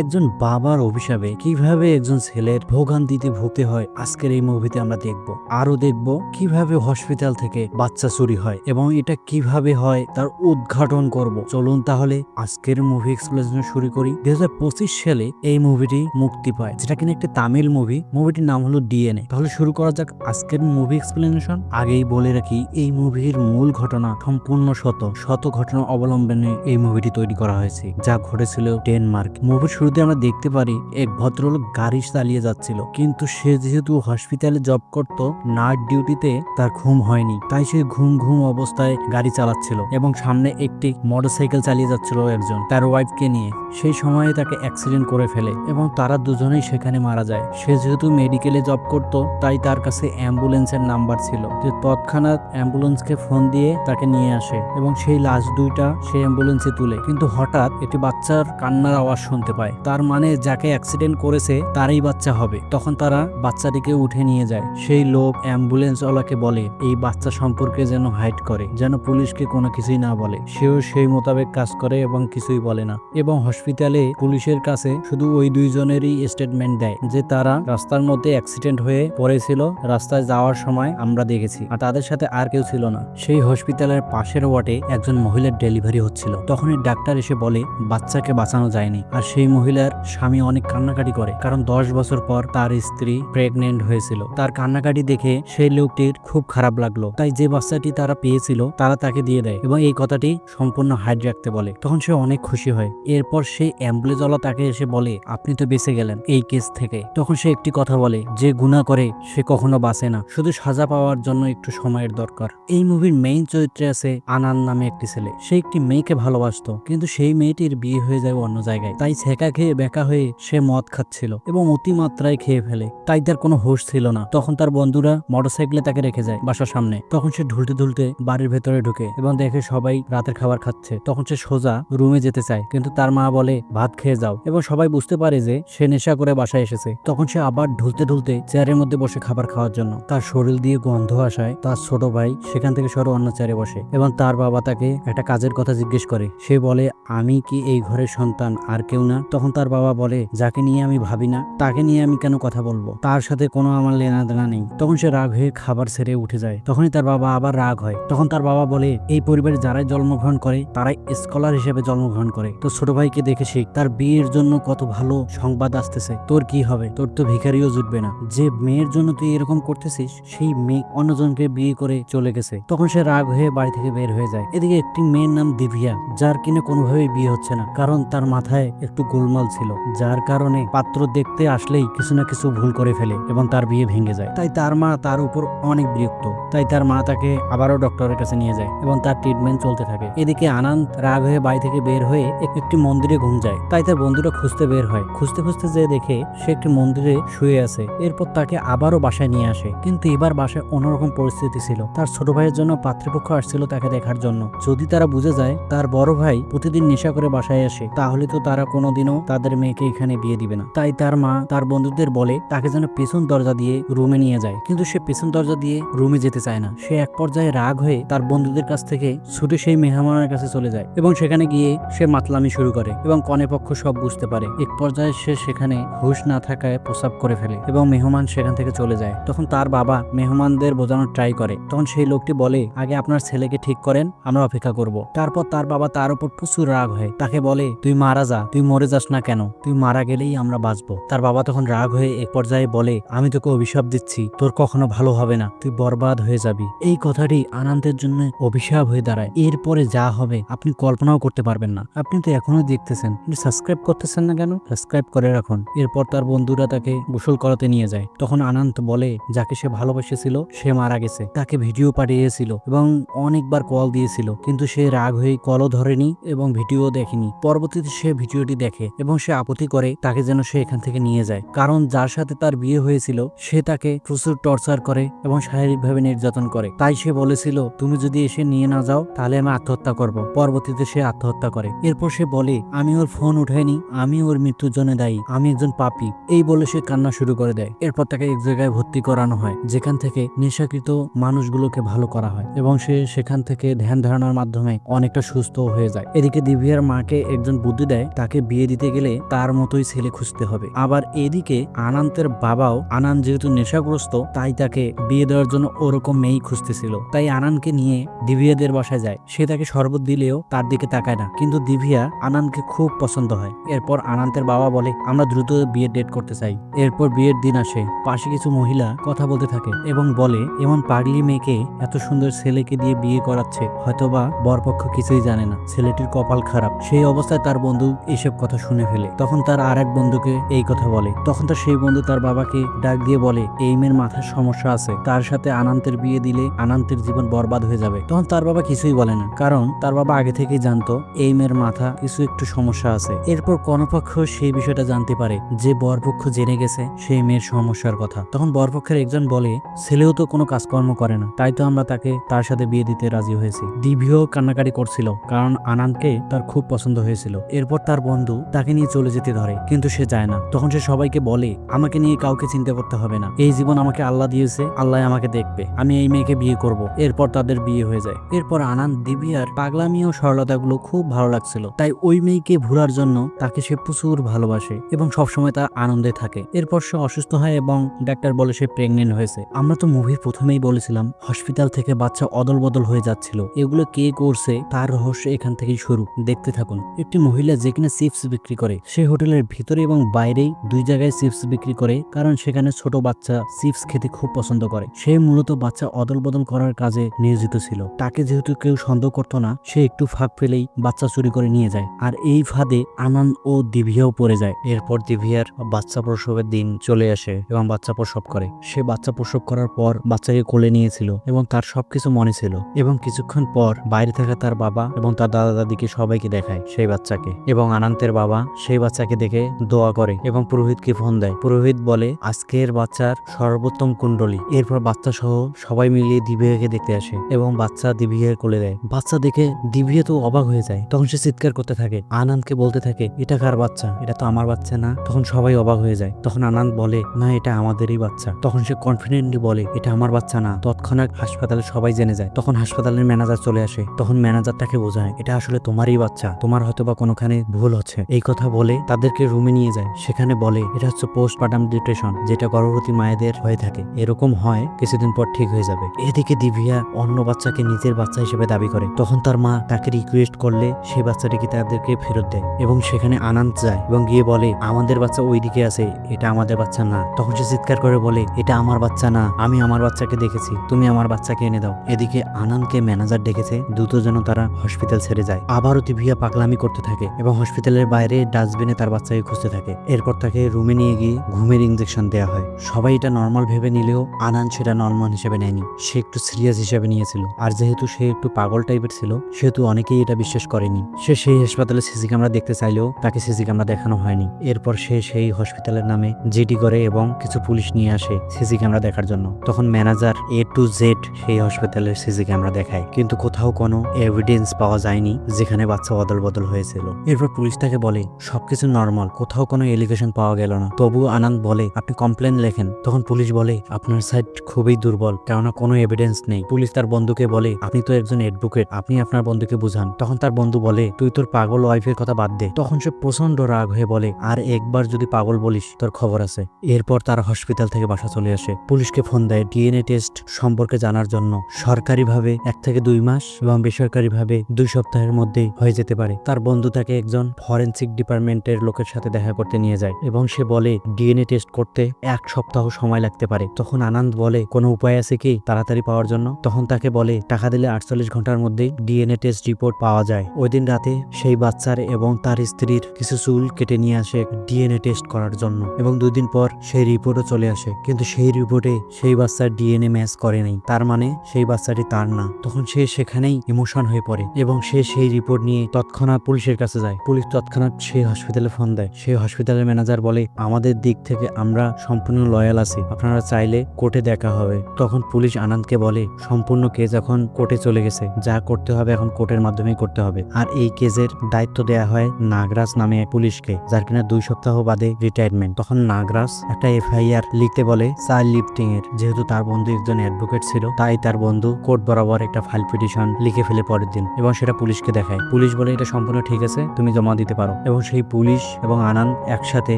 একজন বাবার অভিশাপে কীভাবে একজন ছেলের ভোগান্তিতে ভুগতে হয়, আজকের এই মুভিতে আমরা দেখব। আরও দেখব কীভাবে হসপিটাল থেকে বাচ্চা চুরি হয় এবং এটা কীভাবে হয়, তার উদ্ঘাটন করব। চলুন তাহলে আজকের মুভি এক্সপ্লেনেশন শুরু করি। দুই হাজার পঁচিশ সালে এই মুভিটি মুক্তি পায়, যেটা কিনা একটি তামিল মুভি মুভিটির নাম হলো ডিএনএ তাহলে শুরু করা যাক আজকের মুভি এক্সপ্লেনেশন আগেই বলে রাখি, এই মুভির মূল ঘটনা সম্পূর্ণ শত শত ঘটনা অবলম্বনে এই মুভিটি তৈরি করা হয়েছে, যা ঘটেছিল ডেনমার্ক মুভির শুরুতে আমরা দেখতে পারি এক ভদ্রলোক গাড়ি চালিয়ে যাচ্ছিল। কিন্তু সে যেহেতু হসপিটালে জব করত নাইট ডিউটিতে তার ঘুম হয়নি। তাই সে ঘুম ঘুম অবস্থায় গাড়ি চালাচ্ছিল এবং সামনে একটি মোটরসাইকেল চালিয়ে যাচ্ছিল একজন, তার ওয়াইফকে নিয়ে। সেই সময়ে তাকে অ্যাক্সিডেন্ট করে ফেলে এবং তারা দুজনেই সেখানে মারা যায়। সে যেহেতু মেডিকেলে জব করত, তাই তার কাছে অ্যাম্বুলেন্সের নাম্বার ছিল। যে তৎক্ষণাৎ অ্যাম্বুলেন্সকে ফোন দিয়ে তাকে নিয়ে আসে এবং সেই লাশ দুইটা সে অ্যাম্বুলেন্সে তুলে। কিন্তু হঠাৎ একটি বাচ্চার কান্নার আওয়াজ শুনতে পায়। তার মানে যাকে অ্যাক্সিডেন্ট করেছে, তারই বাচ্চা হবে। তখন তারা বাচ্চাটিকে উঠে নিয়ে যায়। সেই লোক অ্যাম্বুলেন্সওয়ালাকে বলে, এই বাচ্চা সম্পর্কে যেন হাইড করে, যেন পুলিশকে কোনো কিছুই না বলে। সেও সেই মোতাবেক কাজ করে এবং কিছুই বলে না। এবং হসপিটালে পুলিশের কাছে শুধু ওই দুইজনেরই স্টেটমেন্ট দেয় যে, তারা রাস্তার মধ্যে অ্যাক্সিডেন্ট হয়ে পড়েছিল, রাস্তায় যাওয়ার সময় আমরা দেখেছি। আর তাদের সাথে আর কেউ ছিল না। সেই হসপিটালের পাশের ওয়ার্ডে একজন মহিলার ডেলিভারি হচ্ছিল। তখনই ডাক্তার এসে বলে, বাচ্চাকে বাঁচানো যায়নি। আর সেই মহিলার স্বামী অনেক কান্নাকাটি করে, কারণ দশ বছর পর তার স্ত্রী প্রেগনেন্ট হয়েছিল। তার কান্নাকাটি দেখে সেই লোকটির খুব খারাপ লাগল। তাই যে বাচ্চাটি তারা পেয়েছিল, তারা তাকে দিয়ে দেয় এবং এই কথাটি সম্পূর্ণ হাইড রাখতে বলে। তখন সে অনেক খুশি হয়। এরপর সেই অ্যাম্বুলেন্সওয়ালা তাকে এসে বলে, আপনি তো বেঁচে গেলেন এই কেস থেকে। তখন সে একটি কথা বলে, যে গুণা করে সে কখনো বাঁচে না। শুধু সাজা পাওয়ার জন্য একটু সময়ের দরকার। এই মুভির মেইন চরিত্রে আছে আনান নামে একটি ছেলে। সে একটি মেয়েকে ভালোবাসতো, কিন্তু সেই মেয়েটির বিয়ে হয়ে যায় অন্য জায়গায়। তাই ছেঁকা খেয়ে বেকা হয়ে সে মদ খাচ্ছিল এবং অতিমাত্রায় খেয়ে ফেলে। তাই তার কোনো হোশ ছিল না। তখন তার বন্ধুরা মোটরসাইকেলে তাকে রেখে যায় বাসার সামনে। তখন সে ঢুলতে ঢুলতে বাড়ির ভেতরে ঢুকে এবং দেখে সবাই রাতের খাবার খাচ্ছে। তখন সে সোজা রুমে যেতে চায়, কিন্তু তার মা বলে, ভাত খেয়ে যাও। এবং সবাই বুঝতে পারে যে সে নেশা করে বাসায় এসেছে। তখন সে আবার ঢুলতে ঢুলতে চেয়ারের মধ্যে বসে খাবার খাওয়ার জন্য। তার শরীর দিয়ে গন্ধ আসায় তার ছোট ভাই সেখান থেকে সরো অন্য চেয়ারে বসে এবং তার বাবা তাকে একটা কাজের কথা জিজ্ঞেস করে। সে বলে, আমি কি এই ঘরের সন্তান আর কেউ না? তখন তার বাবা বলে, যাকে নিয়ে আমি ভাবি না, তাকে নিয়ে আমি কেন কথা বলব? তার সাথে কোনো আমার লেনা দেনা নেই। তখন সে রাগ হয়ে খাবার ছেড়ে উঠে যায়। তখনই তার বাবা আবার রাগ হয়। তখন তার বাবা বলে, এই পরিবারে যারাই জন্মগ্রহণ করে, তারাই স্কলার হিসেবে জন্মগ্রহণ করে। তো ছোট ভাইকে দেখে শিখ, তার বিয়ের জন্য কত ভালো সংবাদ আসতেছে। তোর কি হবে? তোর তো ভিখারিও জুটবে না। যে মেয়ের জন্য তুই এরকম করতেছিস, সেই মেয়ে অন্যজনকে বিয়ে করে চলে গেছে। তখন সে রাগ হয়ে বাড়ি থেকে বের হয়ে যায়। এদিকে একটি মেয়ের নাম দিভিয়া, যার কিনা কোনোভাবেই বিয়ে হচ্ছে না, কারণ তার মাথায় একটু গোলমাল ছিল, যার কারণে পাত্র দেখতে আসলেই কিছু না কিছু ভুল করে ফেলে এবং তার বিয়ে ভেঙে যায়। তাই তার মা তার উপর অনেক বিরক্ত। তাই তার মা তাকে আবারও ডক্টরের কাছে নিয়ে যায় এবং তার ট্রিটমেন্ট চলতে থাকে। এদিকে আনন্দ রাগ হয়ে বাড়ি থেকে বের হয়ে একটি মন্দিরে ঘুম যায়। তাই তার বন্ধুরা খুঁজতে বের হয়। খুঁজতে খুঁজতে যে দেখে সে একটি মন্দিরে শুয়ে আছে। এরপর তাকে আবারও বাসায় নিয়ে আসে। কিন্তু এবার বাসায় অন্যরকম পরিস্থিতি ছিল। তার ছোট ভাইয়ের জন্য পাত্রপক্ষ আসছিল তাকে দেখার জন্য। যদি তারা বুঝে যায়, তার বড় ভাই প্রতিদিন নেশা করে বাসায় আসে, তাহলে তো তারা কোনোদিনও তাদের মেয়েকে এখানে বিয়ে দিবে না। তাই তার মা তার বন্ধুদের বলে, তাকে যেন পেছন দরজা দিয়ে রুমে নিয়ে যায়। কিন্তু সে পেছন দরজা দিয়ে রুমে যেতে চায় না। সে এক পর্যায়ে রাগ হয়ে তার বন্ধুদের কাছ থেকে ছুটে সেই মেহমানের কাছে চলে যায় এবং সেখানে গিয়ে সে মাতলামি শুরু করে এবং কনে পক্ষ সব বুঝতে পারে। এক পর্যায়ে সে সেখানে হুশ না থাকায় প্রসাব করে ফেলে এবং মেহমান সেখান থেকে চলে যায়। তখন তার বাবা মেহমানদের বোঝানোর ট্রাই করে। তখন সেই লোকটি বলে, আগে আপনার ছেলেকে ঠিক করেন, আমরা অপেক্ষা করব। তারপর তার বাবা তার উপর প্রচুর রাগ হয়। তাকে বলে, তুই মারা যা, তুই মরে যাস না কেন? তুই মারা গেলেই আমরা বাঁচবো। তার বাবা তখন রাগ হয়ে এক পর্যায়ে বলে, আমি তোকে অভিশাপ দিচ্ছি। তোর কখনো ভালো হবে না। তুই বরবাদ হয়ে যাবি। এই কথাটি আনন্দের জন্য অভিশাপ হয়ে দাঁড়ায়। এরপরে যা হবে আপনি কল্পনাও করতে পারবেন না। আপনি তো এখনও দেখতেছেন। কিন্তু সাবস্ক্রাইব করতেছেন না কেন? সাবস্ক্রাইব করে রাখুন। এরপর তার বন্ধুরা তাকে গোসল করাতে নিয়ে যায়। তখন আনন্দ বলে, যাকে সে ভালোবেসেছিল, সে মারা গেছে। তাকে ভিডিও পাঠিয়েছিল এবং অনেকবার কল দিয়েছিল। কিন্তু সে রাগ হয়ে কলও ধরেনি এবং ভিডিও দেখেনি। পরবর্তীতে সে ভিডিওটি দেখে। এবং সে আপত্তি করে তাকে যেন সে এখান থেকে নিয়ে যায়। কারণ যার সাথে তার বিয়ে হয়েছিল, সে তাকে প্রচুর টর্চার করে এবং শারীরিকভাবে নির্যাতন করে। তাই সে বলেছিল, তুমি যদি এসে নিয়ে না যাও, তাহলে আমি আত্মহত্যা করব। পরবর্তীতে সে আত্মহত্যা করে। এরপর সে বলে, আমি ওর ফোন উঠাইনি, আমি ওর মৃত্যুর জন্য দায়ী, আমি একজন পাপী। এই বলে সে কান্না শুরু করে দেয়। এরপর তাকে এক জায়গায় ভর্তি করানো হয়, যেখান থেকে নেশাকৃত মানুষগুলোকে ভালো করা হয় এবং সে সেখান থেকে ধ্যান ধারণার মাধ্যমে অনেকটা সুস্থ হয়ে যায়। এদিকে দিব্যার মাকে একজন বুদ্ধি দেয়, তাকে বিয়ে দিতে দিতে গেলে তার মতোই ছেলে খুঁজতে হবে। আবার এদিকে আনান্তের বাবাও আনান যেহেতু নেশাগ্রস্ত, তাই তাকে বিয়ে দেওয়ার জন্য ওরকম মেয়েই খুঁজতেছিল। তাই আনানকে নিয়ে দিভিয়াদের বাসায় যায়। সে তাকে শরবত দিলেও তার দিকে তাকায় না। কিন্তু দিভিয়া আনানকে খুব পছন্দ হয়। এরপর আনান্তের বাবা বলে, আমরা দ্রুত বিয়ের ডেট করতে চাই। এরপর বিয়ের দিন আসে। পাশে কিছু মহিলা কথা বলতে থাকে এবং বলে, এমন পাগলি মেয়েকে এত সুন্দর ছেলেকে দিয়ে বিয়ে করাচ্ছে, হয়তোবা বরপক্ষ কিছুই জানে না। ছেলেটির কপাল খারাপ। সেই অবস্থায় তার বন্ধু এইসব কথা শুনে ফেলে। তখন তার আর এক বন্ধুকে এই কথা বলে। তখন তার সেই বন্ধু তার বাবাকে ডাক দিয়ে বলে, এই মেয়ের মাথার সমস্যা আছে। তার সাথে আনান্তের বিয়ে দিলে আনান্তের জীবন বরবাদ হয়ে যাবে। তখন তার বাবা কিছুই বলে না, কারণ তার বাবা আগে থেকেই জানতো, এই মেয়ের মাথা কিছু একটু সমস্যা আছে। এরপর কনপক্ষ সেই বিষয়টা জানতে পারে, যে বরপক্ষ জেনে গেছে সেই মেয়ের সমস্যার কথা। তখন বরপক্ষের একজন বলে, ছেলেও তো কোনো কাজকর্ম করে না, তাই তো আমরা তাকে তার সাথে বিয়ে দিতে রাজি হয়েছি। দিভিও কান্নাকাটি করছিল, কারণ আনানকে তার খুব পছন্দ হয়েছিল। এরপর তার বন্ধু তাকে নিয়ে চলে যেতে ধরে, কিন্তু সে যায় না। তখন সে সবাইকে বলে, আমাকে নিয়ে কাউকে চিন্তা করতে হবে না। এই জীবন আমাকে আল্লাহ দিয়েছে, আল্লাহ আমাকে দেখবে। আমি এই মেয়েকে বিয়ে করব। এরপর তাদের বিয়ে হয়ে যায়। এরপর আনান দিবিয়ার পাগলামি ও সরলতাগুলো খুব ভালো লাগছিল। তাই ওই মেয়েকে ভুলার জন্য তাকে সে প্রচুর ভালোবাসে এবং সবসময় তার আনন্দে থাকে। এরপর সে অসুস্থ হয় এবং ডাক্তার বলে সে প্রেগনেন্ট হয়েছে। আমরা তো মুভির প্রথমেই বলেছিলাম হসপিটাল থেকে বাচ্চা অদল বদল হয়ে যাচ্ছিল। এগুলো কে করছে, তার রহস্য এখান থেকেই শুরু। দেখতে থাকুন। একটি মহিলা যে কিনা চিপস বিক্রি করে। সে হোটেলের ভিতরে এবং বাইরেই দুই জায়গায় চিপস বিক্রি করে, কারণ সেখানে ছোট বাচ্চা চিপস খেতে খুব পছন্দ করে। সে মূলত বাচ্চা অদল বদল করার কাজে নিয়োজিত ছিল। তাকে যেহেতু কেউ সন্দেহ করতো না, সে একটু ফাঁক পেলেই বাচ্চা চুরি করে নিয়ে যায়। আর এই ফাঁদে আনান ও দিভিয়াও পড়ে যায়। এরপর দিভিয়ার বাচ্চা প্রসবের দিন চলে আসে এবং বাচ্চা প্রসব করে। সে বাচ্চা প্রসব করার পর বাচ্চাকে কোলে নিয়েছিল এবং তার সবকিছু মনে ছিল এবং কিছুক্ষণ পর বাইরে থাকা তার বাবা এবং তার দাদা দাদিকে সবাইকে দেখায় সেই বাচ্চাকে এবং আনান্তের বাবা সেই বাচ্চাকে দেখে দোয়া করে এবং পুরোহিতকে ফোন দেয়। পুরোহিত বলে, আজকের বাচ্চার সর্বোত্তম কুণ্ডলী। এরপর বাচ্চা সহ সবাই মিলিয়ে দিবিয়াকে দেখতে আসে এবং বাচ্চা দিবিয়ার কোলে দেয়। বাচ্চা দেখে দিবিয়া তো অবাক হয়ে যায়। তখন সে চিৎকার করতে থাকে। আনন্দকে বলতে থাকে, এটা কার বাচ্চা? এটা তো আমার বাচ্চা না? তখন সবাই অবাক হয়ে যায়। তখন আনন্দ বলে, না, এটা আমাদেরই বাচ্চা। তখন সে কনফিডেন্টলি বলে, এটা আমার বাচ্চা না। তৎক্ষণাৎ হাসপাতালে সবাই জেনে যায়। তখন হাসপাতালের ম্যানেজার চলে আসে। তখন ম্যানেজারটাকে বোঝায়, এটা আসলে তোমারই বাচ্চা। তোমার হয়তো বা কোনোখানে ভুল হচ্ছে। এই কথা বলে তাদেরকে রুমে নিয়ে যায়। সেখানে বলে, এটা হচ্ছে পোস্টপার্টাম ডিপ্রেশন যেটা গর্ভবতী মায়েদের হয়ে থাকে। এরকম হয়, কিছুদিন পর ঠিক হয়ে যাবে। এদিকে দিভিয়া অন্য বাচ্চাকে নিজের বাচ্চা হিসেবে দাবি করে। তখন তার মা তাকে রিকোয়েস্ট করলে সেই বাচ্চাটিকে তাদেরকে ফেরত দেয় এবং সেখানে আনন্দ যায় এবং গিয়ে বলে, আমাদের বাচ্চা ওইদিকে আছে, এটা আমাদের বাচ্চা না। তখন সে চিৎকার করে বলে, এটা আমার বাচ্চা না, আমি আমার বাচ্চাকে দেখেছি, তুমি আমার বাচ্চাকে এনে দাও। এদিকে আনন্দকে ম্যানেজার ডেকেছে, দ্রুত যেন তারা হসপিটাল ছেড়ে যায়। আবারও দিভিয়া পাগলামি করতে থাকে এবং হসপিটালের বাইরে ডাস্টবিনে তার বাচ্চাকে খুঁজতে থাকে। এরপর তাকে রুমে নিয়ে গিয়ে ঘুমের ইঞ্জেকশন দেওয়া হয়। সবাই এটা নর্মাল ভেবে নিলেও আনান সেটা নর্মাল হিসেবে নেয়নি। সে একটু সিরিয়াস হিসেবে নিয়েছিল। আর যেহেতু সে একটু পাগল টাইপের ছিল, সেহেতু অনেকেই এটা বিশ্বাস করেনি। সে সেই হাসপাতালে সিসি ক্যামেরা দেখতে চাইলেও তাকে সিসি ক্যামেরা দেখানো হয়নি। এরপর সে সেই হসপিটালের নামে জিডি করে এবং কিছু পুলিশ নিয়ে আসে সিসি ক্যামেরা দেখার জন্য। তখন ম্যানেজার এ টু জেড সেই হসপিটালের সিসি ক্যামেরা দেখায়। কিন্তু কোথাও কোনো এভিডেন্স পাওয়া যায়নি, যেখানে বাচ্চা অদল বদল হয়েছিল। এরপর পুলিশ তাকে বলে সবকিছু নর্মাল কোথাও কোনো এলিগেশন পাওয়া গেল না। তবু আনন্দ বলে, আপনি কমপ্লেন লেখেন। তখন পুলিশ বলে, আপনার সাইড খুবই দুর্বল, কেননা কোনো এভিডেন্স নেই। পুলিশ তার বন্ধুকে বলে, আপনি তো একজন অ্যাডভোকেট আপনি আপনার বন্ধুকে বুঝান। তখন তার বন্ধু বলে, তুই তোর পাগল ওয়াইফের কথা বাদ দে। তখন সে প্রচণ্ড রাগ হয়ে বলে, আর একবার যদি পাগল বলিস, তোর খবর আছে। এরপর তারা হসপিটাল থেকে বাসা চলে আসে। পুলিশকে ফোন দেয় ডিএনএ টেস্ট সম্পর্কে জানার জন্য। সরকারিভাবে এক থেকে দুই মাস এবং বেসরকারিভাবে দুই সপ্তাহের মধ্যে হয়ে যেতে পারে। তার বন্ধু তাকে একজন ফরেন্সিক ডিপার্টমেন্টের লোকের সাথে দেখা করতে নিয়ে যায় এবং সে বলে, ডিএনএ টেস্ট করতে এক সপ্তাহ সময় লাগতে পারে। তখন আনন্দ বলে, কোনো উপায় আছে কি তাড়াতাড়ি পাওয়ার জন্য? তখন তাকে বলে, টাকা দিলে আটচল্লিশ ঘণ্টার মধ্যেই ডিএনএ টেস্ট রিপোর্ট পাওয়া যায়। ওই দিন রাতে সেই বাচ্চার এবং তার স্ত্রীর কিছু চুল কেটে নিয়ে আসে ডিএনএ টেস্ট করার জন্য এবং দুই দিন পর সেই রিপোর্টও চলে আসে। কিন্তু সেই রিপোর্টে সেই বাচ্চার ডিএনএ ম্যাচ করে নাই। তার মানে সেই বাচ্চাটি তার না। তখন সে সেখানেই ইমোশন হয়ে পড়ে এবং সে সেই রিপোর্ট নিয়ে তৎক্ষণাৎ পুলিশের কাছে যায়। পুলিশ তৎক্ষণাৎ সেই হসপিটালে ফোন দেয়। সেই হসপিটালের ম্যানেজার বলে, আমাদের দিক থেকে আমরা সম্পূর্ণ লয়াল আছি। আপনারা চাইলে কোর্টে দেখা হবে। তখন পুলিশ আনন্দকে বলে, সম্পূর্ণ কেস এখন কোর্টে চলে গেছে। যা করতে হবে এখন কোর্টের মাধ্যমেই করতে হবে। আর এই কেসের দায়িত্ব দেয়া হয় নাগরাজ নামে পুলিশকে, যার কিনা দুই সপ্তাহ বাদে রিটায়ারমেন্ট তখন নাগরাজ একটা এফআইআর লিখতে বলে চাইল্ড লিফটিং এর। যেহেতু তার বন্ধু একজন অ্যাডভোকেট ছিল, তাই তার বন্ধু কোর্ট বরাবর একটা ফাইল পিটিশন লিখে ফেলে পরের দিন এবং সেটা পুলিশকে দেখায়। পুলিশ বলে, এটা সম্পূর্ণ ঠিক আছে, তুমি জমা দিতে পারো। এবং সেই পুলিশ এবং আনন্দ একসাথে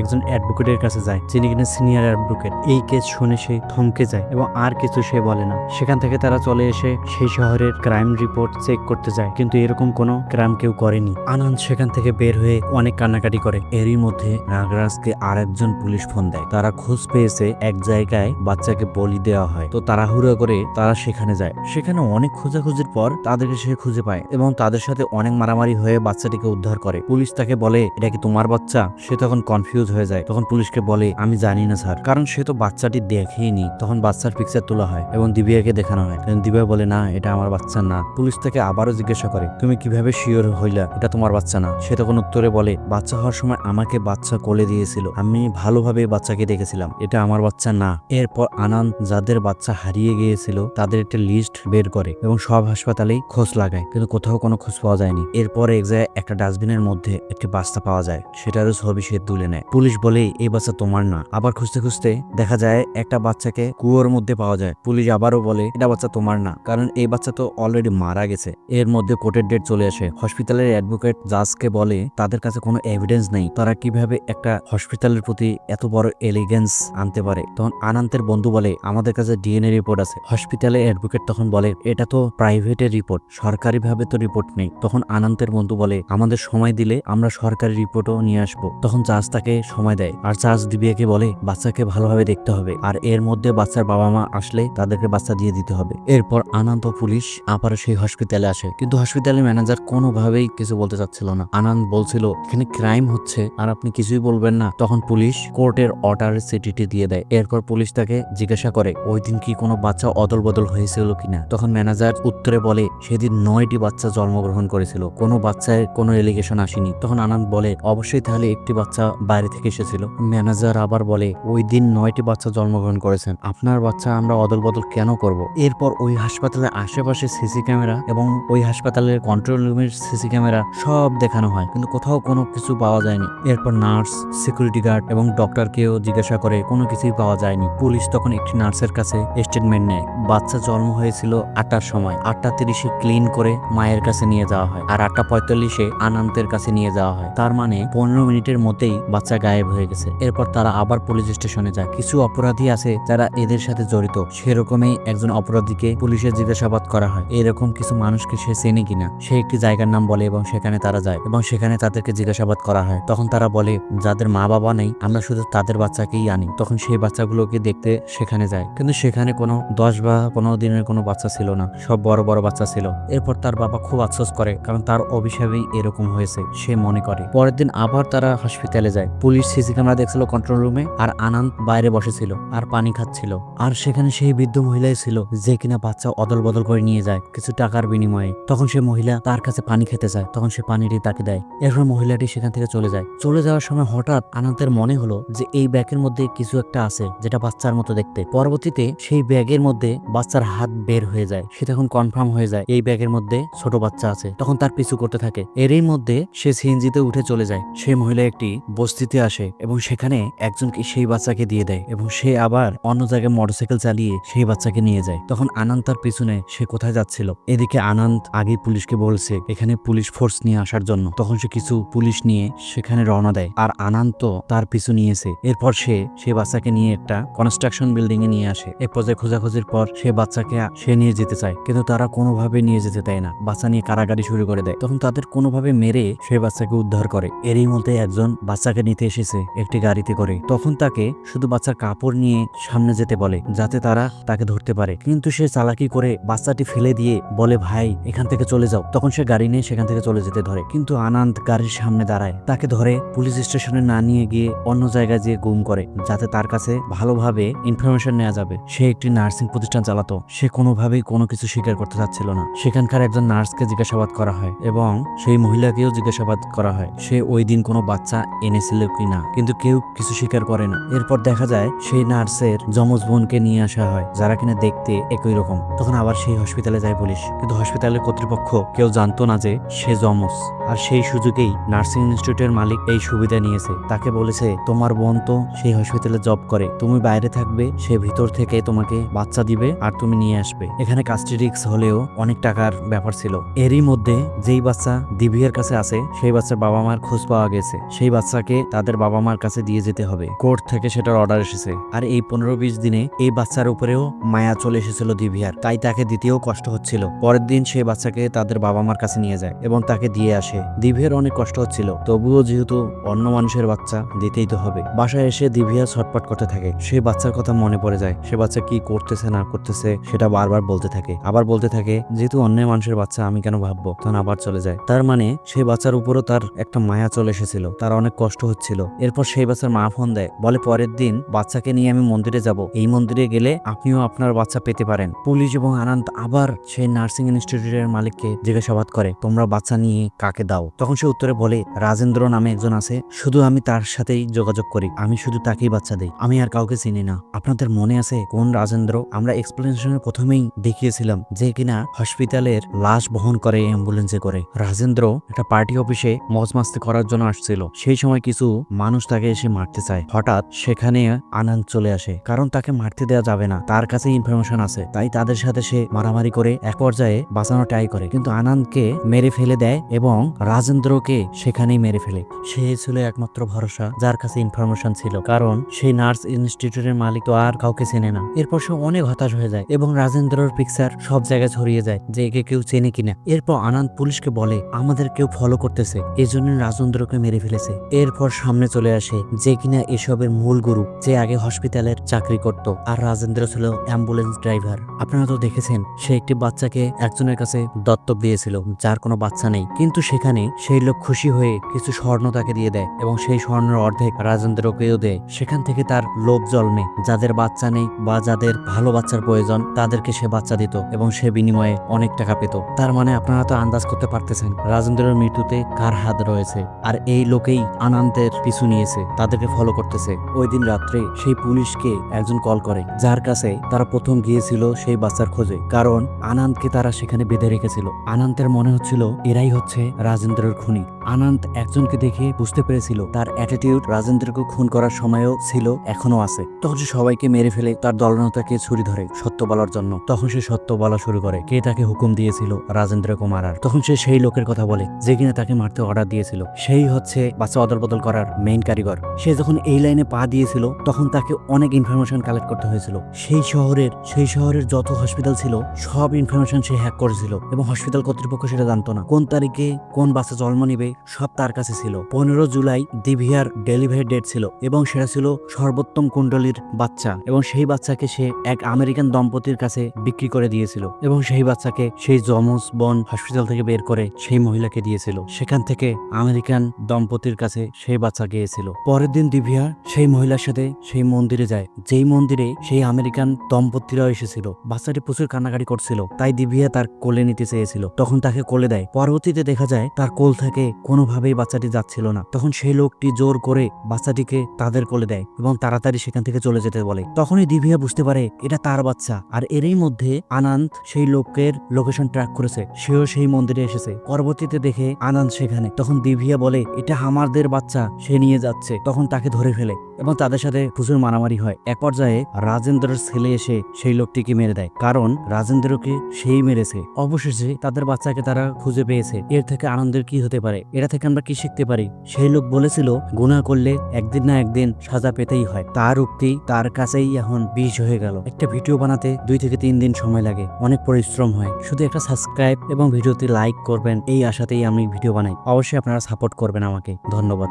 একজন অ্যাডভোকেটের কাছে যায়, যিনি কিনা সিনিয়র অ্যাডভোকেট। এই কেস শুনে সে থমকে যায় এবং আর কিছু সে বলে না। সেখান থেকে তারা চলে এসে সেই শহরের ক্রাইম রিপোর্ট চেক করতে যায়, কিন্তু এরকম কোনো ক্রাইম কেউ করেনি। আনন্দ সেখান থেকে বের হয়ে অনেক কান্নাকাটি করে। এরই মধ্যে নাগরাজকে আর একজন পুলিশ ফোন দেয়। তারা খোঁজ পেয়েছে এক জায়গায় বাচ্চাকে বলি দেওয়া হয়। তো তাড়াহুড়ো করে তারা সেখানে যায়। সেখানে অনেক খোঁজাখুঁজির পর তাদেরকে সে খুঁজে পায় এবং তাদের সাথে অনেক মারামারি হয়ে বাচ্চাটিকে উদ্ধার করে। পুলিশ তাকে বলে, এটা কি তোমার বাচ্চা? সে তখন কনফিউজ হয়ে যায়। তখন পুলিশকে বলে, আমি জানি না স্যার। কারণ সে তো বাচ্চাটি দেখেইনি। তখন বাচ্চার পিকচার তোলা হয় এবং দিবিয়াকে দেখানো হয়। দিবিয়া বলে, না, এটা আমার বাচ্চা না। পুলিশ তাকে আবারও জিজ্ঞাসা করে, তুমি কীভাবে শিওর হইলা এটা তোমার বাচ্চা না? সে তখন উত্তরে বলে, বাচ্চা হওয়ার সময় আমাকে বাচ্চা কোলে দিয়েছিল। আমি ভালোভাবে বাচ্চাকে দেখেছিলাম। এটা আমার বাচ্চা না। এরপর আনন্দ যাদের বাচ্চা হারিয়ে গিয়েছিল, তাদের একটা লিস্ট বের করে এবং সব হাসপাতালেই খোঁজ লাগায়। কিন্তু কোথাও কোনো খোঁজ পাওয়া যায়নি। এরপরে এক জায়গায় একটা ডাস্টবিনের মধ্যে একটি বাচ্চা পাওয়া যায়, সেটারও ছবি সে তুলে নেয়। পুলিশ বলে, এই বাচ্চা তোমার না। আবার খুঁজতে খুঁজতে দেখা যায়, একটা বাচ্চাকে কুয়োর মধ্যে পাওয়া যায়। পুলিশ আবারও বলে, এটা বাচ্চা তোমার না। কারণ এই বাচ্চা তো অলরেডি মারা গেছে। এর মধ্যে কোর্টের ডেট চলে আসে। হসপিটালের অ্যাডভোকেট জাজকে বলে, তাদের কাছে কোনো এভিডেন্স নেই। তারা কীভাবে একটা হসপিটালের প্রতি এত বড় এলিগেন্স আনতে পারে? তখন আনন্দের বন্ধু বলে, আমাদের কাছে ডিএনএ রিপোর্ট আছে। হসপিটালে অ্যাডভোকেট তখন বলে, এটা তো প্রাইভেটের রিপোর্ট সরকারিভাবে তো রিপোর্ট নেই। তখন আনন্দের বন্ধু বলে, আমাদের সময় দিলে আমরা সরকারি রিপোর্টও নিয়ে আসব। তখন চার্জ তাকে সময় দেয়। আর চার্জ দিবিয়াকে বলে, বাচ্চাকে ভালোভাবে দেখতে হবে। আর এর মধ্যে বাচ্চার বাবা মা আসলে তাদেরকে বাচ্চা দিয়ে দিতে হবে। এরপর আনন্দ পুলিশ আবার সেই হসপিটালে আসে। কিন্তু হসপিটালের ম্যানেজার কোনোভাবেই কিছু বলতে চাচ্ছিল না। আনন্দ বলছিল, এখানে ক্রাইম হচ্ছে আর আপনি কিছুই বলবেন না। তখন পুলিশ কোর্টের অর্ডার সিটিটি দিয়ে দেয়। এরপর পুলিশ তাকে জিজ্ঞাসা করে, ওই দিন কি কোনো বাচ্চা অদল বদল হয়েছিল কিনা? তখন ম্যানেজার উত্তরে বলে, সেদিন নয়টি বাচ্চা জন্মগ্রহণ করেছিল। কোনো বাচ্চায় কোনো এলিগেশন আসেনি। তখন আনন্দ বলে, অবশ্যই তাহলে একটি বাচ্চা বাইরে থেকে এসেছিল। ম্যানেজার আবার বলে, ওই দিন নয়টি বাচ্চা জন্মগ্রহণ করেছেন। আপনার বাচ্চা আমরা অদল বদল কেন করব? এরপর ওই হাসপাতালের আশেপাশে সিসি ক্যামেরা এবং ওই হাসপাতালের কন্ট্রোল রুমের সিসি ক্যামেরা সব দেখানো হয়, কিন্তু কোথাও কোনো কিছু পাওয়া যায়নি। এরপর নার্স, সিকিউরিটি গার্ড এবং ডক্টরকেও জিজ্ঞাসা করে, কোনো কিছুই পাওয়া যায়নি। পুলিশ তখন একটি নার্সের কাছে স্টেটমেন্ট নেয়, বাচ্চা জন্ম হয়েছিল আটটার সময়। আটটা তিরিশে ক্লিন করে মায়ের কাছে নিয়ে যাওয়া হয়, আর আটটা পঁয়তাল্লিশে আনন্দের কাছে নিয়ে যাওয়া হয়। তার মানে পনেরো মিনিটের মধ্যেই বাচ্চা গায়েব হয়ে গেছে। এরপর তারা আবার পুলিশ স্টেশনে যায়। কিছু অপরাধী আছে যারা এদের সাথে জড়িত। সেরকমই একজন অপরাধীকে পুলিশের জিজ্ঞাসাবাদ করা হয়। এরকম কিছু মানুষকে সে চেনে কিনা? সে একটি জায়গার নাম বলে এবং সেখানে তারা যায় এবং সেখানে তাদেরকে জিজ্ঞাসাবাদ করা হয়। তখন তারা বলে, যাদের মা বাবা নেই, আমরা শুধু তাদের বাচ্চাকেই আনি। তখন সেই বাচ্চাগুলোকে দেখতে সেখানে যায়। কিন্তু সেখানে কোনো দশ বা পনেরো দিনের কোনো বাচ্চা ছিল না। সব বড় বড় বাচ্চা ছিল। এরপর তার বাবা খুব আফসোস করে, কারণ তার অভিশাপেই এরকম হয়েছে। সে মনে করে পরের দিন আবার তারা হসপিটালে যায়। পুলিশ সিসি ক্যামেরা দেখছিল কন্ট্রোল রুমে আর আনন্দ বাইরে বসেছিল আর পানি খাচ্ছিল। আর সেখানে সেই বৃদ্ধ মহিলাই ছিল যে কিনা বাচ্চা অদল বদল করে নিয়ে যায় কিছু টাকার বিনিময়ে। তখন সে মহিলা তার কাছে পানি খেতে চায়। তখন সে পানিটি তাকে দেয়। এরপর মহিলাটি সেখান থেকে চলে যায়। চলে যাওয়ার সময় হঠাৎ আনন্দের মনে হলো যে এই ব্যাগের মধ্যে কিছু একটা আছে যেটা বাচ্চার মতো দেখতে। পরবর্তীতে সেই ব্যাগের মধ্যে বাচ্চার হাত বের হয়ে যায়। সে তখন কনফার্ম হয়ে যায়, এই ব্যাগের মধ্যে ছোট বাচ্চা আছে। তখন তার পিছু করতে থাকে। এরই মধ্যে সে সিএনজিতে উঠে চলে যায়। সেই মহিলা একটি বস্তিতে আসে এবং সেখানে একজনকে সেই বাচ্চাকে দিয়ে দেয় এবং সে আবার অন্য জায়গায় মোটরসাইকেল চালিয়ে সেই বাচ্চাকে নিয়ে যায়। তখন আনন্দ তার পিছনে, সে কোথায় যাচ্ছিল? এদিকে আনন্দ আগে পুলিশকে বলছে, এখানে পুলিশ ফোর্স নিয়ে আসার জন্য। তখন সে কিছু পুলিশ নিয়ে সেখানে রওনা দেয় আর আনন্দ তো তার পিছু নিয়েছে এরপর সে সে বাচ্চাকে নিয়ে একটা কনস্ট্রাকশন বিল্ডিং এ নিয়ে আসে। এক পর্যায়ে খোঁজাখুঁজির পর সে বাচ্চাকে সে নিয়ে যেতে চায়, কিন্তু তারা কোনোভাবে নিয়ে যেতে দেয় না। বাচ্চা নিয়ে কারাগারি শুরু করে দেয়। তখন তাদের কোনোভাবে মেরে সে বাচ্চাকে উদ্ধার করে। এরই মধ্যে একজন বাচ্চাকে নিতে এসেছে একটি গাড়িতে করে। তখন তাকে শুধু বাচ্চার কাপড় নিয়ে সামনে যেতে বলে, যাতে তারা তাকে ধরতে পারে। কিন্তু সে চালাকি করে বাচ্চাটি ফেলে দিয়ে বলে, ভাই, এখান থেকে চলে যাও। তখন সে গাড়ি নিয়ে সেখান থেকে চলে যেতে ধরে। কিন্তু আনন্দ গাড়ির সামনে দাঁড়ায়। তাকে ধরে পুলিশ স্টেশনে না নিয়ে গিয়ে অন্য জায়গায় যেয়ে গুম করে, যাতে তার কাছে ভালোভাবে ইনফরমেশন নেওয়া যাবে। সে একটি নার্সিং প্রতিষ্ঠান চালাতো। সে কোনোভাবেই কোনো কিছু স্বীকার করতে চাচ্ছিল না। সেখানকার একজন নার্সকে জিজ্ঞাসাবাদ করা হয় এবং সেই মহিলাকেও জিজ্ঞাসাবাদ করা হয়। সে ওই দিন কোনো বাচ্চা এনেছিল কিনা কিন্তু কেউ কিছু স্বীকার করে না। এরপর দেখা যায়, সেই নার্সের যমজ বোনকে নিয়ে আসা হয়, যারা কিনা দেখতে একই রকম। তখন আবার সেই হসপিটালে যায় পুলিশ। কিন্তু হসপিটালের কর্তৃপক্ষ কেউ জানতো না যে সে যমজ। আর সেই সুযোগেই নার্সিং ইনস্টিটিউটের মালিক এই সুবিধা নিয়েছে। তাকে বলেছে, তোমার বোন তো সেই হসপিটালে জব করে। তুমি বাইরে থাকবে, সে ভিতর থেকে তোমাকে বাচ্চা দিবে আর তুমি নিয়ে আসবে। এখানে কাস্টি রিক্স হলেও অনেক টাকার ব্যাপার ছিল। এরই মধ্যে যেই বাচ্চা দিভিয়ার কাছে আছে সেই বাচ্চার বাবা মার খোঁজ পাওয়া গেছে। সেই বাচ্চাকে তাদের বাবা মার কাছে দিয়ে যেতে হবে। কোর্ট থেকে সেটার অর্ডার এসেছে। আর এই পনেরো বিশ দিনে এই বাচ্চার উপরেও মায়া চলে এসেছিল দিভিয়ার। তাই তাকে দিতেও কষ্ট হচ্ছিল। পরের দিন সেই বাচ্চাকে তাদের বাবা মার কাছে নিয়ে যায় এবং তাকে দিয়ে আসে। দিভিয়ার অনেক কষ্ট হচ্ছিল। তবুও যেহেতু অন্য মানুষের বাচ্চা, দিতেই তো হবে। বাসায় এসে দিভিয়া ছটপট করতে থাকে। সেই বাচ্চার কথা মনে পড়ে যায়। সে বাচ্চা কি করতেছে, না করতেছে, সেটা বারবার বলতে থাকে। আবার বলতে থাকে, যেহেতু অন্য মানুষের বাচ্চা, আমি কেন ভাববো? তখন আবার চলে যায়। তার মানে সেই বাচ্চার উপরও তার একটা মায়া চলে এসেছিল, তার অনেক কষ্ট হচ্ছিল। এরপর সেই বাচ্চার মা ফোন দেয়, বলে পরের দিন বাচ্চাকে নিয়ে আমি মন্দিরে যাব। এই মন্দিরে গেলে আপনিও আপনার বাচ্চা পেতে পারেন। পুলিশ এবং আনন্দ আবার সেই নার্সিং ইনস্টিটিউটের মালিককে জিজ্ঞাসাবাদ করে, তোমরা বাচ্চা নিয়ে কাকে দাও? তখন সে উত্তরে বলে, রাজেন্দ্র নামে একজন আছে, শুধু আমি তার সাথেই যোগাযোগ করি, আমি শুধু তাকেই বাচ্চা দিই, আমি আর কাউকে চিনি না। আপনাদের মনে আছে কোন রাজেন্দ্র? আমরা এক্সপ্লেনেশনের প্রথমেই দেখিয়েছিলাম যে কিনা হসপিটালের লাশ বহন করে অ্যাম্বুলেন্সে করে। রাজেন্দ্র একটা পার্টি অফিসে মজ মাস্তি করার জন্য আসছিল। সেই সময় কিছু মানুষ তাকে এসে মারতে চায়। হঠাৎ সেখানে আনন্দ চলে আসে। কারণ তাকে মারতে দেওয়া যাবে না। তার কাছে ইনফরমেশন আছে। তাই তাদের সাথে সে মারামারি করে এক পর্যায়ে বাঁচানো ট্রাই করে। কিন্তু আনন্দকে মেরে ফেলে দেয় এবং রাজেন্দ্রকে সেখানেই মেরে ফেলে। সে ছিল একমাত্র ভরসা, যার কাছে ইনফরমেশন ছিল। কারণ সেই নার্স ইনস্টিটিউটের মালিক তো আর কাউকে চেনে না। এরপর সে অনেক হতাশ হয়ে যায় এবং রাজেন্দ্রর পিকচার সব জায়গায় ছড়িয়ে যায় যে একে কেউ চেনে কিনা। এরপর আনন্দ পুলিশকে বলে, আমাদের কেউ ফলো করতেছে। এজন্য রাজেন্দ্রকে মেরে ফেলেছে। এরপর সামনে চলে আসে যে কিনা এসবের মূল গুরু, যে আগে হসপিটালের চাকরি করত, আর রাজেন্দ্র ছিল অ্যাম্বুলেন্স ড্রাইভার। আপনারা তো দেখেছেন, সে একটি বাচ্চাকে একজনের কাছে দত্তক দিয়েছিল, যার কোনো বাচ্চা নেই। কিন্তু সেখানে সেই লোক খুশি হয়ে কিছু স্বর্ণ তাকে দিয়ে দেয়, এবং সেই স্বর্ণের অর্ধেক রাজেন্দ্রকেও দেয়। সেখান থেকে তার লোভ জন্মে। যাদের বাচ্চা নেই বা যাদের ভালো বাচ্চার প্রয়োজন, তাদেরকে সে বাচ্চা দিত, এবং সে বিনিময়ে অনেক টাকা পেত। তার মানে আপনারা তো আন্দাজ করতে পারতেছেন, রাজেন্দ্রের মৃত্যুতে কার হাত রয়েছে। আর এই লোকেই আনন্দের পিছু নিয়েছে, তাদেরকে ফলো করতেছে। ওই দিন রাত্রে সেই পুলিশকে একজন কল করে, যার কাছে তারা প্রথম গিয়েছিল সেই বাচ্চার খোঁজে। কারণ আনন্দকে তারা সেখানে বেঁধে রেখেছিল। আনন্দের মনে হচ্ছিল, এরাই হচ্ছে রাজেন্দ্রের খুনি। আনন্দ একজনকে দেখে বুঝতে পেরেছিল, তার অ্যাটিটিউড রাজেন্দ্রকে খুন করার সময়ও ছিল এখনও আছে। তখন সে সবাইকে মেরে ফেলে, তার দলনতাকে ছুরি ধরে সত্য বলার জন্য। তখন সে সত্য বলা শুরু করে, কে তাকে হুকুম দিয়েছিল রাজেন্দ্রকে মারার তখন সে সেই লোকের কথা বলে, যে কিনা তাকে মারতে অর্ডার দিয়েছিল। সেই হচ্ছে বাচ্চা অদল বদল করার মেইন কারিগর। সে যখন এই লাইনে পা দিয়েছিল, তখন তাকে অনেক ইনফরমেশন কালেক্ট করতে হয়েছিল। সেই শহরের সেই শহরের যত হসপিটাল ছিল, সব ইনফরমেশন সে হ্যাক করেছিল এবং হসপিটাল কর্তৃপক্ষ সেটা জানতো না। কোন তারিখে কোন বাচ্চা জন্ম নিবে, সব তার কাছে ছিল। পনেরো জুলাই দিভিয়ার ডেলিভারি ডেট ছিল এবং সেটা ছিল সর্বোত্তম কুণ্ডলীর বাচ্চা এবং সেই বাচ্চাকে সে এক আমেরিকান দম্পতির কাছে বিক্রি করে দিয়েছিল এবং সেই বাচ্চাকে সেই জমস বন হসপিটাল থেকে বের করে সেই মহিলাকে দিয়েছিল। সেখান থেকে আমেরিকান দম্পতির কাছে সেই বাচ্চা গিয়েছিল। পরের দিন দিভিয়া সেই মহিলার সাথে সেই মন্দিরে যায়। যেই মন্দিরে সেই আমেরিকান দম্পতিরাও এসেছিল। বাচ্চাটি প্রচুর কান্নাকাটি করছিল, তাই দিভিয়া তার কোলে নিতে চেয়েছিল। তখন তাকে কোলে দেয়। পরবর্তীতে দেখা যায়, তার কোল থেকে কোনোভাবেই বাচ্চাটি যাচ্ছিল না। তখন সেই লোকটি জোর করে বাচ্চাটিকে তাদের কোলে দেয় এবং তাড়াতাড়ি সেখান থেকে চলে যেতে বলে। তখনই দিভিয়া বুঝতে পারে, এটা তার বাচ্চা। আর এরই মধ্যে আনন্দ সেই লোকের লোকেশন ট্র্যাক করেছে। সেও সেই মন্দিরে এসেছে। পরবর্তীতে দেখে আনন্দ সেখানে। তখন দিভিয়া বলে এটা আমাদের বাচ্চা সে নিয়ে যাচ্ছে। তখন তাকে ধরে ফেলে। এবং তাদের সাথে প্রচুর মারামারি হয়। এক পর্যায়ে রাজেন্দ্রের ছেলে এসে সেই লোকটিকে মেরে দেয়। কারণ রাজেন্দ্রকে সেই মেরেছে। অবশেষে তাদের বাচ্চাকে তারা খুঁজে পেয়েছে। এর থেকে আনন্দের কি হতে পারে? এটা থেকে আমরা কি শিখতে পারি? সেই লোক বলেছিল, গুণা করলে একদিন না একদিন সাজা পেতেই হয়। তার উক্তি তার কাছেই এখন বিষ হয়ে গেল। একটা ভিডিও বানাতে দুই থেকে তিন দিন সময় লাগে। অনেক পরিশ্রম হয়। শুধু একটা সাবস্ক্রাইব এবং ভিডিওতে লাইক করবেন, এই আশাতেই আমি ভিডিও বানাই। অবশ্যই আপনারা সাপোর্ট করবেন আমাকে। ধন্যবাদ।